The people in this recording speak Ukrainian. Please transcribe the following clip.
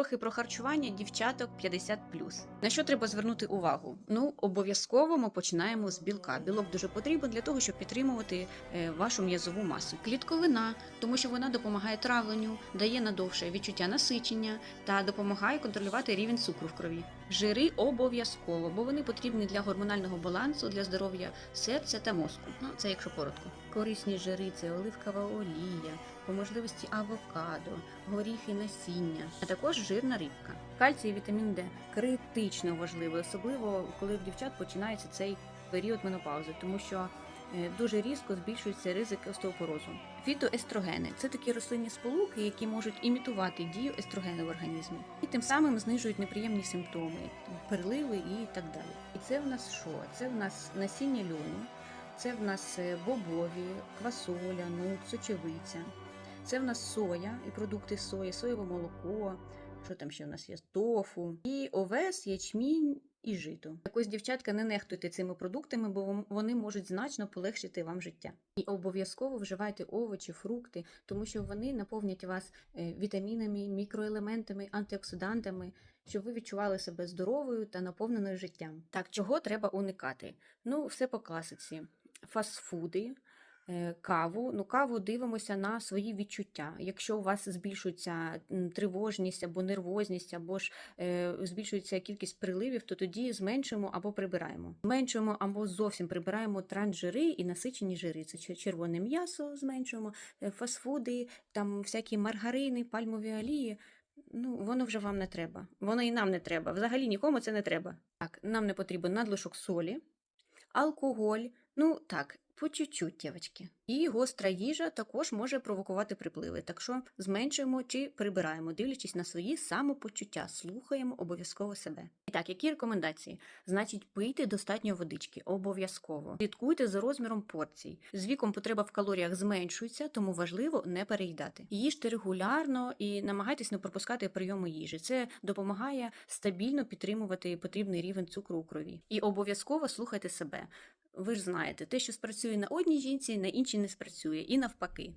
трохи про харчування дівчаток 50 На що треба звернути увагу? Ну, обов'язково ми починаємо з білка. Білок дуже потрібен для того, щоб підтримувати е, вашу м'язову масу. Клітковина, тому що вона допомагає травленню, дає надовше відчуття насичення та допомагає контролювати рівень цукру в крові. Жири обов'язково, бо вони потрібні для гормонального балансу, для здоров'я серця та мозку. Ну, це якщо коротко. Корисні жири це оливкова олія, по можливості авокадо, горіхи насіння, а також жирна рибка. Кальцій і вітамін Д критично важливий, особливо коли в дівчат починається цей період менопаузи, тому що е, дуже різко збільшується ризик остеопорозу. Фітоестрогени це такі рослинні сполуки, які можуть імітувати дію естрогену в організмі, і тим самим знижують неприємні симптоми, переливи і так далі. І це в нас що? Це в нас насіння льону, це в нас е, бобові, квасоля, нут, сочевиця. Це в нас соя і продукти сої, соєве молоко. Що там ще в нас є? Тофу, і овес, ячмінь і жито. Так ось, дівчатка, не нехтуйте цими продуктами, бо вони можуть значно полегшити вам життя. І обов'язково вживайте овочі, фрукти, тому що вони наповнять вас е, вітамінами, мікроелементами, антиоксидантами, щоб ви відчували себе здоровою та наповненою життям. Так, чого треба уникати? Ну, все по класиці: фастфуди. Е, Каву, ну каву дивимося на свої відчуття. Якщо у вас збільшується тривожність або нервозність, або ж е, збільшується кількість приливів, то тоді зменшуємо або прибираємо. Зменшуємо або зовсім прибираємо трансжири і насичені жири. Це червоне м'ясо зменшуємо, е, фастфуди, там всякі маргарини, пальмові олії. Ну, воно вже вам не треба. Воно і нам не треба. Взагалі нікому це не треба. Так, нам не потрібен надлишок солі, алкоголь. Ну так, по чуть-чуть, дівчатки. І гостра їжа також може провокувати припливи. Так що зменшуємо чи прибираємо, дивлячись на свої самопочуття, слухаємо обов'язково себе. І так, які рекомендації? Значить, пийте достатньо водички, обов'язково. Слідкуйте за розміром порцій. З віком потреба в калоріях зменшується, тому важливо не переїдати. Їжте регулярно і намагайтесь не пропускати прийоми їжі. Це допомагає стабільно підтримувати потрібний рівень цукру у крові. І обов'язково слухайте себе. Ви ж знаєте, те, що спрацює на одній жінці, на іншій не спрацює, і навпаки.